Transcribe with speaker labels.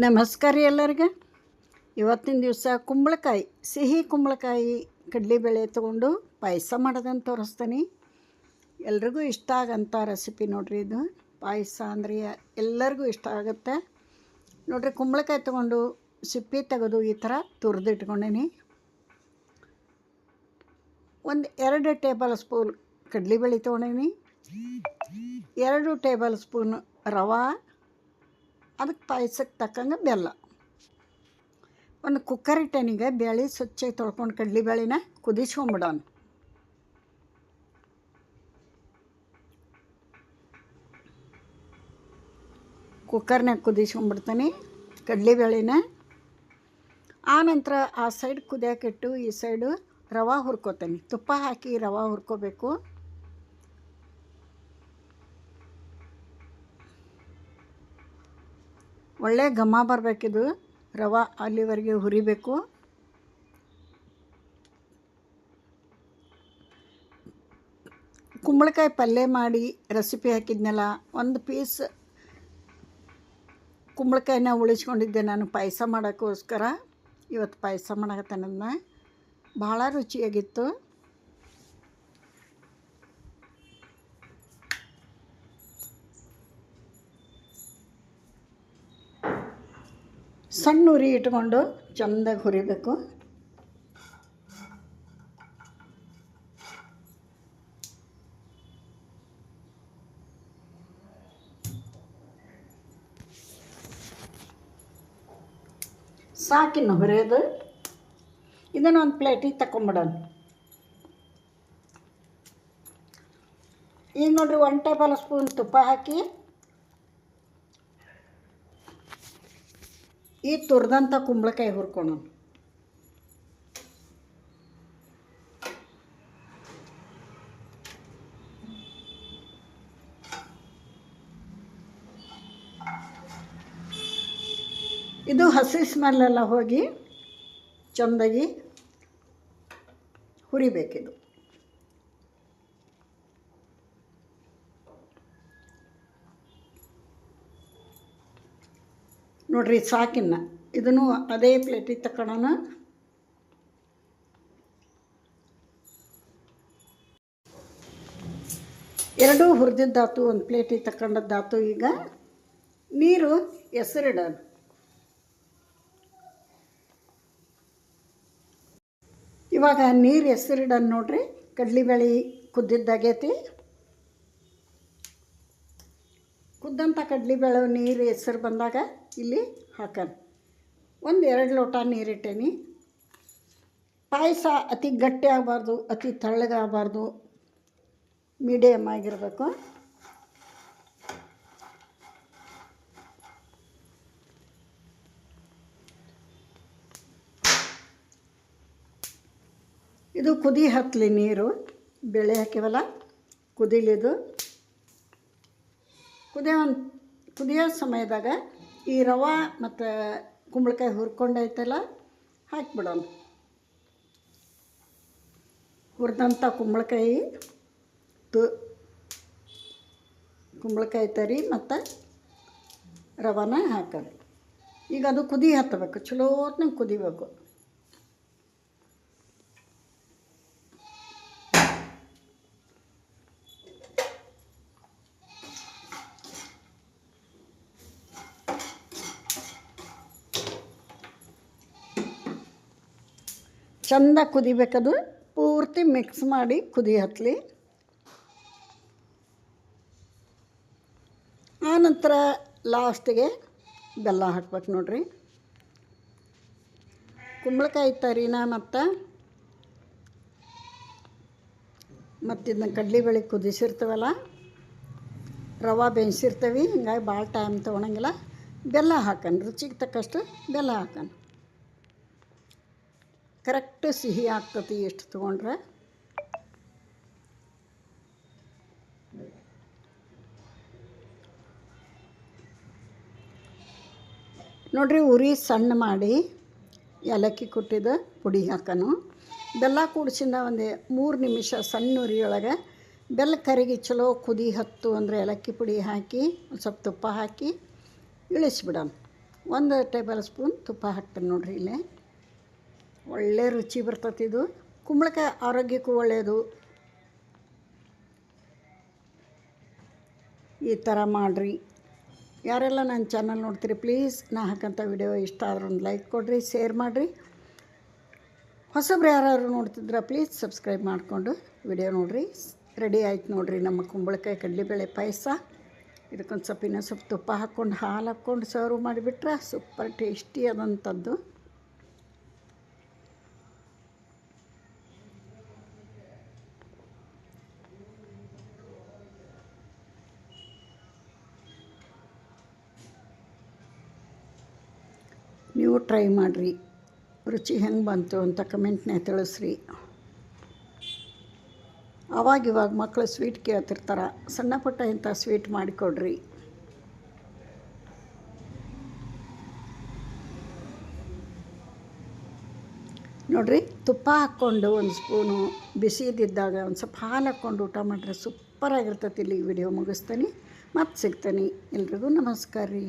Speaker 1: ನಮಸ್ಕಾರ ರೀ ಎಲ್ಲರಿಗೆ. ಇವತ್ತಿನ ದಿವಸ ಕುಂಬಳಕಾಯಿ, ಸಿಹಿ ಕುಂಬಳಕಾಯಿ ಕಡಲೆಬೇಳೆ ತೊಗೊಂಡು ಪಾಯಸ ಮಾಡೋದನ್ನು ತೋರಿಸ್ತೀನಿ. ಎಲ್ರಿಗೂ ಇಷ್ಟ ಆಗಂಥ ರೆಸಿಪಿ ನೋಡ್ರಿ ಇದು. ಪಾಯಸ ಅಂದರೆ ಎಲ್ಲರಿಗೂ ಇಷ್ಟ ಆಗುತ್ತೆ. ನೋಡ್ರಿ, ಕುಂಬಳಕಾಯಿ ತೊಗೊಂಡು ಸಿಪ್ಪೆ ತೆಗೆದು ಈ ಥರ ತುರಿದಿಟ್ಕೊಂಡೀನಿ. ಒಂದು ಎರಡು ಟೇಬಲ್ ಸ್ಪೂನ್ ಕಡಲೆಬೇಳೆ ತೊಗೊಂಡೀನಿ. ಎರಡು ಟೇಬಲ್ ಸ್ಪೂನ್ ರವೆ. ಅದಕ್ಕೆ ಪಾಯಸಕ್ಕೆ ತಕ್ಕಂಗೆ ಬೆಲ್ಲ. ಒಂದು ಕುಕ್ಕರ್ ಇಟ್ಟನಿಗೆ ಬೇಳೆ ಸ್ವಚ್ಛ ತೊಳ್ಕೊಂಡು ಕಡ್ಲಿ ಬೇಳೆನ ಕುದಿಸ್ಕೊಂಬಿಡೋಣ ಕುಕ್ಕರ್ನಾಗ ಕುದಿಸ್ಕೊಂಬಿಡ್ತೀನಿ ಕಡ್ಲಿ ಬೇಳೆನ ಆನಂತರ ಆ ಸೈಡ್ ಕುದಿಯೋಕಿಟ್ಟು ಈ ಸೈಡು ರವೆ ಹುರ್ಕೋತೀನಿ. ತುಪ್ಪ ಹಾಕಿ ರವೆ ಹುರ್ಕೋಬೇಕು. ಒಳ್ಳೆ ಘಮ ಬರಬೇಕಿದು. ರವೆ ಅಲ್ಲಿವರೆಗೆ ಹುರಿಬೇಕು. ಕುಂಬಳಕಾಯಿ ಪಲ್ಯ ಮಾಡಿ ರೆಸಿಪಿ ಹಾಕಿದ್ನಲ್ಲ, ಒಂದು ಪೀಸ್ ಕುಂಬಳಕಾಯಿನ ಉಳಿಸ್ಕೊಂಡಿದ್ದೆ ನಾನು ಪಾಯಸ ಮಾಡೋಕ್ಕೋಸ್ಕರ. ಇವತ್ತು ಪಾಯಸ ಮಾಡಕತ್ತೇನದನ್ನ ಭಾಳ ರುಚಿಯಾಗಿತ್ತು. ಸಣ್ಣ ಉರಿ ಇಟ್ಕೊಂಡು ಚೆಂದಾಗಿ ಹುರಿಬೇಕು. ಸಾಕಿನ್ನು ಹುರಿಯೋದು ಇದನ್ನು ಒಂದು ಪ್ಲೇಟಿಗೆ ತಗೊಂಬಿಡೋಣ ಈಗ ನೋಡ್ರಿ ಒನ್ ಟೇಬಲ್ ಸ್ಪೂನ್ ತುಪ್ಪ ಹಾಕಿ ಈ ತುರ್ದಂಥ ಕುಂಬಳಕಾಯಿ ಹುರ್ಕೊಳೋಣ. ಇದು ಹಸಿ ಸ್ಮೆಲ್ಲೆಲ್ಲ ಹೋಗಿ ಚೆಂದಾಗಿ ಹುರಿಬೇಕಿದು. ನೋಡ್ರಿ ಸಾಕಿನ್ನ ಇದನ್ನು ಅದೇ ಪ್ಲೇಟಿಗೆ ತಗೊಳ್ಳೋಣ ಎರಡೂ ಹುರಿದಿದ್ದಾತು ಒಂದು ಪ್ಲೇಟಿಗೆ ತಗೊಂಡದ್ದಾತು ಈಗ. ನೀರು ಹೆಸರಿಡೋಣ ಇವಾಗ ನೀರು ಹೆಸರಿಡೋಣ ನೋಡ್ರಿ. ಕಡ್ಲಿಬೇಳೆ ಕುದ್ದಿದ್ದಾಗೈತಿ. ಕುದ್ದಂಥ ಕಡ್ಲಿಬೇಳೆ ನೀರು ಹೆಸರು ಬಂದಾಗ ಇಲ್ಲಿ ಹಾಕನ್. ಒಂದು ಎರಡು ಲೋಟ ನೀರಿಟ್ಟೇನಿ ಪಾಯಸ ಅತಿ ಗಟ್ಟಿ ಆಗಬಾರ್ದು, ಅತಿ ತಳ್ಳಗಾಗಬಾರ್ದು ಮೀಡಿಯಮ್ ಆಗಿರಬೇಕು. ಇದು ಕುದಿ ಹತ್ತಲಿ ನೀರು, ಬೇಳೆ ಹಾಕಿವಲ್ಲ, ಕುದಿಲಿದು ಕುದಿಯೋ ಕುದಿಯೋ ಸಮಯದಾಗ ಈ ರವೆ ಮತ್ತು ಕುಂಬಳಕಾಯಿ ಹುರ್ಕೊಂಡೈತಲ್ಲ, ಹಾಕಿಬಿಡೋಣ. ಹುರಿದಂಥ ಕುಂಬಳಕಾಯಿ ತು ಕುಂಬಳಕಾಯಿ ತರಿ ಮತ್ತು ರವಾನ ಹಾಕೋದು ಈಗ ಅದು ಕುದಿ ಹತ್ತಬೇಕು ಚಲೋ ಹೊತ್ನಾಗ ಕುದಿಬೇಕು. ಚಂದ ಕುದಿಬೇಕದು. ಪೂರ್ತಿ ಮಿಕ್ಸ್ ಮಾಡಿ ಕುದಿ ಹತ್ತಲಿ ಆನಂತರ ಲಾಸ್ಟಿಗೆ ಬೆಲ್ಲ ಹಾಕ್ಬೇಕು ನೋಡ್ರಿ. ಕುಂಬಳಕಾಯಿ ತರಿನ ಮತ್ತು ಮತ್ತು ಇದನ್ನ ಬೆಳಿಗ್ಗೆ ಕುದಿಸಿರ್ತೀವಲ್ಲ, ರವೆ ಬೇಯಿಸಿರ್ತೀವಿ. ಹಿಂಗಾಗಿ ಭಾಳ ಟೈಮ್ ತೊಗೊಳಂಗಿಲ್ಲ. ಬೆಲ್ಲ ಹಾಕೋಣ ರುಚಿಗೆ ತಕ್ಕಷ್ಟು ಬೆಲ್ಲ ಹಾಕೋಣ ಕರೆಕ್ಟ್ ಸಿಹಿ ಆಗ್ತತಿ ಎಷ್ಟು ತೊಗೊಂಡ್ರೆ. ನೋಡ್ರಿ ಉರಿ ಸಣ್ಣ ಮಾಡಿ ಏಲಕ್ಕಿ ಕುಟ್ಟಿದ ಪುಡಿ ಹಾಕೋನು. ಬೆಲ್ಲ ಕೂಡಿಸಿಂದ ಒಂದು ಮೂರು ನಿಮಿಷ ಸಣ್ಣ ಉರಿಯೊಳಗೆ ಬೆಲ್ಲ ಕರಿಗಿ ಚಲೋ ಕುದಿ ಹತ್ತು ಅಂದರೆ ಏಲಕ್ಕಿ ಪುಡಿ ಹಾಕಿ ಒಂದು ಸ್ವಲ್ಪ ತುಪ್ಪ ಹಾಕಿ ಇಳಿಸ್ಬಿಡೋಣ. ಒಂದು ಟೇಬಲ್ ಸ್ಪೂನ್ ತುಪ್ಪ ಹಾಕ್ತೀನಿ ನೋಡ್ರಿ ಇಲ್ಲೇ. ಒಳ್ಳೆ ರುಚಿ ಬರ್ತೈತಿ ಇದು. ಕುಂಬಳಕಾಯಿ ಆರೋಗ್ಯಕ್ಕೂ ಒಳ್ಳೆಯದು ಈ ಥರ ಮಾಡಿರಿ. ಯಾರೆಲ್ಲ ನನ್ನ ಚಾನಲ್ ನೋಡ್ತೀರಿ, ಪ್ಲೀಸ್ ನಾ ಹಾಕಂಥ ವಿಡಿಯೋ ಇಷ್ಟ ಆದ್ರೆ ಒಂದು ಲೈಕ್ ಕೊಡಿರಿ, ಶೇರ್ ಮಾಡಿರಿ. ಹೊಸಬ್ರು ಯಾರು ನೋಡ್ತಿದ್ರೆ, ಪ್ಲೀಸ್ ಸಬ್ಸ್ಕ್ರೈಬ್ ಮಾಡಿಕೊಂಡು ವಿಡಿಯೋ ನೋಡಿರಿ. ರೆಡಿ ಆಯ್ತು ನೋಡಿರಿ ನಮ್ಮ ಕುಂಬಳಕಾಯಿ ಕಡ್ಲೆಬೇಳೆ ಪಾಯಸ. ಇದಕ್ಕೊಂದು ಸ್ವಲ್ಪ ಇನ್ನೂ ಸ್ವಲ್ಪ ತುಪ್ಪ ಹಾಕ್ಕೊಂಡು ಹಾಲು ಹಾಕ್ಕೊಂಡು ಸರ್ವ್ ಮಾಡಿಬಿಟ್ರೆ ಸೂಪರ್ ಟೇಸ್ಟಿ ಆದಂಥದ್ದು. ನೀವು ಟ್ರೈ ಮಾಡಿರಿ. ರುಚಿ ಹೆಂಗೆ ಬಂತು ಅಂತ ಕಮೆಂಟ್ನೇ ತಿಳಿಸ್ರಿ. ಅವಾಗಿವಾಗ ಮಕ್ಕಳು ಸ್ವೀಟ್ ಕೇಳ್ತಿರ್ತಾರೆ. ಸಣ್ಣ ಪುಟ್ಟ ಇಂಥ ಸ್ವೀಟ್ ಮಾಡಿಕೊಡ್ರಿ ನೋಡಿರಿ, ತುಪ್ಪ ಹಾಕ್ಕೊಂಡು ಒಂದು ಸ್ಪೂನು ಬಿಸಿದಿದ್ದಾಗ ಒಂದು ಸ್ವಲ್ಪ ಹಾಲು ಹಾಕ್ಕೊಂಡು ಊಟ ಮಾಡಿದ್ರೆ ಸೂಪರಾಗಿರ್ತೈತಿ ಇಲ್ಲಿ ವಿಡಿಯೋ ಮುಗಿಸ್ತೀನಿ. ಮತ್ತೆ ಸಿಗ್ತೀನಿ. ಎಲ್ರಿಗೂ ನಮಸ್ಕಾರ ರೀ.